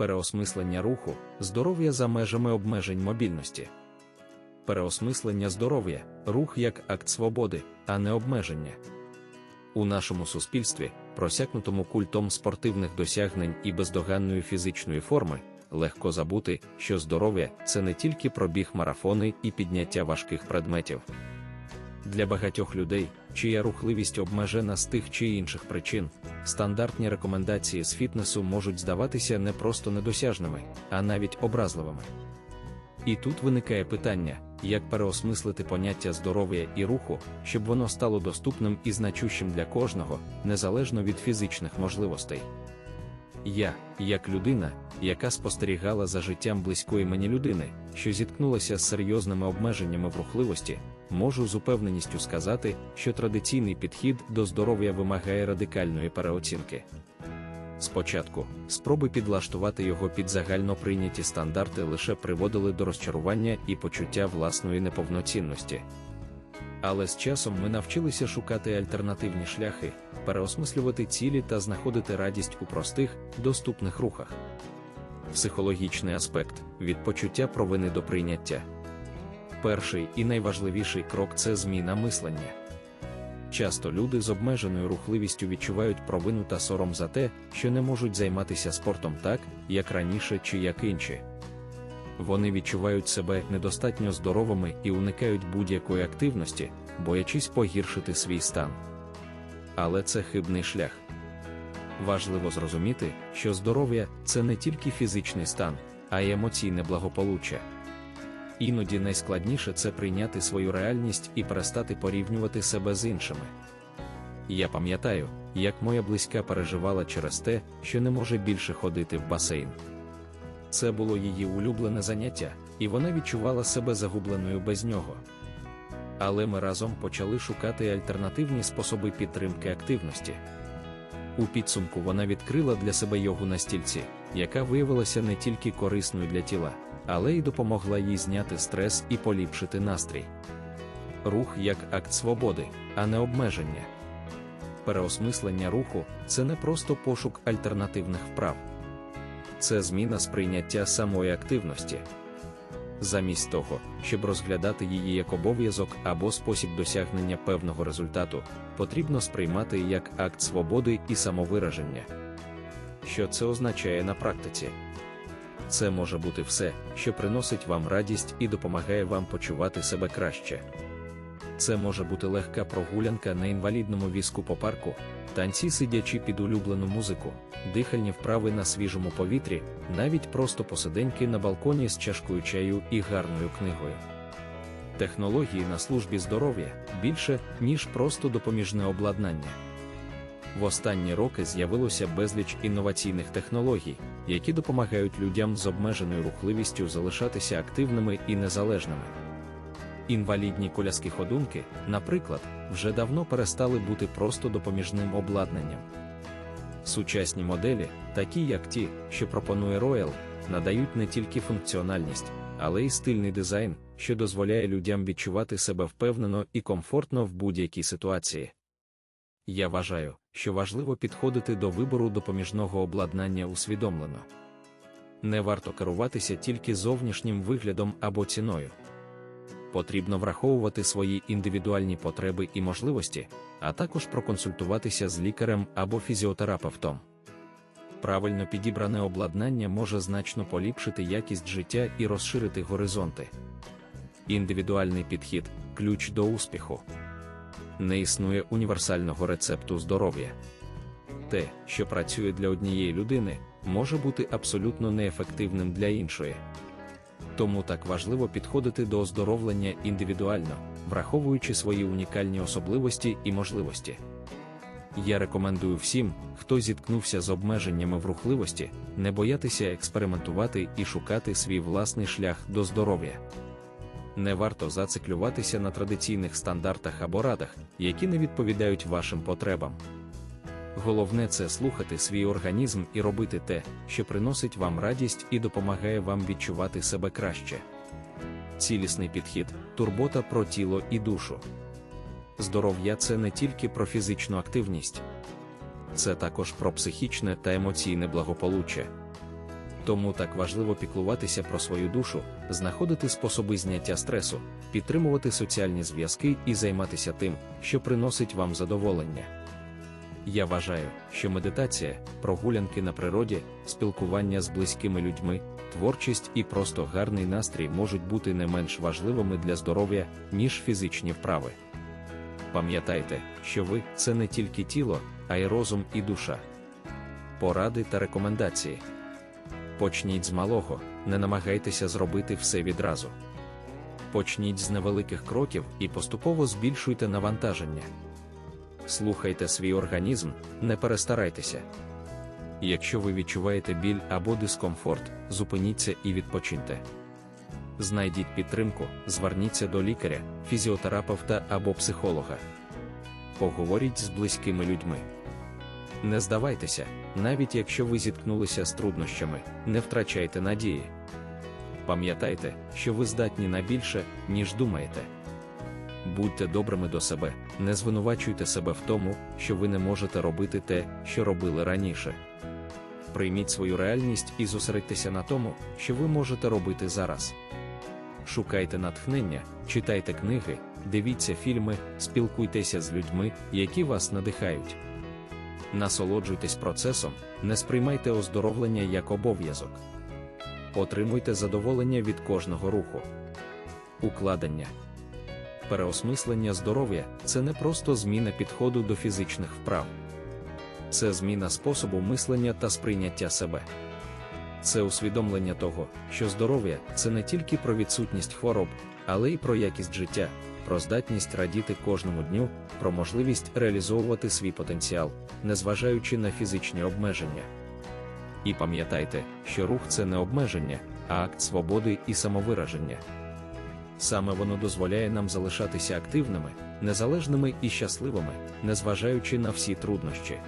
переосмислення руху, здоров'я за межами обмежень мобільності. Переосмислення здоров'я, рух як акт свободи, а не обмеження. У нашому суспільстві, просякнутому культом спортивних досягнень і бездоганної фізичної форми, легко забути, що здоров'я це не тільки пробіг марафони і підняття важких предметів. Для багатьох людей, чия рухливість обмежена з тих чи інших причин, стандартні рекомендації з фітнесу можуть здаватися не просто недосяжними, а навіть образливими. І тут виникає питання, як переосмислити поняття здоров'я і руху, щоб воно стало доступним і значущим для кожного, незалежно від фізичних можливостей. Я, як людина, яка спостерігала за життям близької мені людини, що зіткнулася з серйозними обмеженнями в рухливості, можу з упевненістю сказати, що традиційний підхід до здоров'я вимагає радикальної переоцінки. Спочатку, спроби підлаштувати його під загально прийняті стандарти лише приводили до розчарування і почуття власної неповноцінності. Але з часом ми навчилися шукати альтернативні шляхи, переосмислювати цілі та знаходити радість у простих, доступних рухах. Психологічний аспект від почуття провини до прийняття. Перший і найважливіший крок це зміна мислення. Часто люди з обмеженою рухливістю відчувають провину та сором за те, що не можуть займатися спортом так, як раніше чи як інші. Вони відчувають себе недостатньо здоровими і уникають будь-якої активності, боячись погіршити свій стан. Але це хибний шлях. Важливо зрозуміти, що здоров'я це не тільки фізичний стан, а й емоційне благополуччя. Іноді найскладніше це прийняти свою реальність і перестати порівнювати себе з іншими. Я пам'ятаю, як моя близька переживала через те, що не може більше ходити в басейн. Це було її улюблене заняття, і вона відчувала себе загубленою без нього. Але ми разом почали шукати альтернативні способи підтримки активності. У підсумку вона відкрила для себе йогу на стільці, яка виявилася не тільки корисною для тіла, але й допомогла їй зняти стрес і поліпшити настрій. Рух як акт свободи, а не обмеження. Переосмислення руху це не просто пошук альтернативних вправ, це зміна сприйняття самої активності. Замість того, щоб розглядати її як обов'язок або спосіб досягнення певного результату, потрібно сприймати як акт свободи і самовираження. Що це означає на практиці? Це може бути все, що приносить вам радість і допомагає вам почувати себе краще. Це може бути легка прогулянка на інвалідному візку по парку, танці сидячи під улюблену музику, дихальні вправи на свіжому повітрі, навіть просто посиденьки на балконі з чашкою чаю і гарною книгою. Технології на службі здоров'я більше, ніж просто допоміжне обладнання. В останні роки з'явилося безліч інноваційних технологій, які допомагають людям з обмеженою рухливістю залишатися активними і незалежними. Інвалідні коляски ходунки, наприклад, вже давно перестали бути просто допоміжним обладнанням. Сучасні моделі, такі як ті, що пропонує Royal, надають не тільки функціональність, але й стильний дизайн, що дозволяє людям відчувати себе впевнено і комфортно в будь-якій ситуації. Я вважаю, що важливо підходити до вибору допоміжного обладнання усвідомлено. Не варто керуватися тільки зовнішнім виглядом або ціною. Потрібно враховувати свої індивідуальні потреби і можливості, а також проконсультуватися з лікарем або фізіотерапевтом. Правильно підібране обладнання може значно поліпшити якість життя і розширити горизонти. Індивідуальний підхід ключ до успіху. Не існує універсального рецепту здоров'я. Те, що працює для однієї людини, може бути абсолютно неефективним для іншої. Тому так важливо підходити до оздоровлення індивідуально, враховуючи свої унікальні особливості і можливості. Я рекомендую всім, хто зіткнувся з обмеженнями в рухливості, не боятися експериментувати і шукати свій власний шлях до здоров'я. Не варто зациклюватися на традиційних стандартах або радах, які не відповідають вашим потребам. Головне це слухати свій організм і робити те, що приносить вам радість і допомагає вам відчувати себе краще. Цілісний підхід, турбота про тіло і душу. Здоров'я це не тільки про фізичну активність, це також про психічне та емоційне благополуччя. Тому так важливо піклуватися про свою душу, знаходити способи зняття стресу, підтримувати соціальні зв'язки і займатися тим, що приносить вам задоволення. Я вважаю, що медитація, прогулянки на природі, спілкування з близькими людьми, творчість і просто гарний настрій можуть бути не менш важливими для здоров'я, ніж фізичні вправи. Пам'ятайте, що ви це не тільки тіло, а й розум і душа. Поради та рекомендації. Почніть з малого, не намагайтеся зробити все відразу. Почніть з невеликих кроків і поступово збільшуйте навантаження. Слухайте свій організм, не перестарайтеся. Якщо ви відчуваєте біль або дискомфорт, зупиніться і відпочиньте. Знайдіть підтримку, зверніться до лікаря, фізіотерапевта або психолога. Поговоріть з близькими людьми. Не здавайтеся, навіть якщо ви зіткнулися з труднощами, не втрачайте надії. Пам'ятайте, що ви здатні на більше, ніж думаєте. Будьте добрими до себе, не звинувачуйте себе в тому, що ви не можете робити те, що робили раніше. Прийміть свою реальність і зосередьтеся на тому, що ви можете робити зараз. Шукайте натхнення, читайте книги, дивіться фільми, спілкуйтеся з людьми, які вас надихають. Насолоджуйтесь процесом, не сприймайте оздоровлення як обов'язок. Отримуйте задоволення від кожного руху. Укладення. Переосмислення здоров'я це не просто зміна підходу до фізичних вправ. Це зміна способу мислення та сприйняття себе. Це усвідомлення того, що здоров'я це не тільки про відсутність хвороб, але й про якість життя, про здатність радіти кожному дню, про можливість реалізовувати свій потенціал, незважаючи на фізичні обмеження. І пам'ятайте, що рух це не обмеження, а акт свободи і самовираження. Саме воно дозволяє нам залишатися активними, незалежними і щасливими, незважаючи на всі труднощі.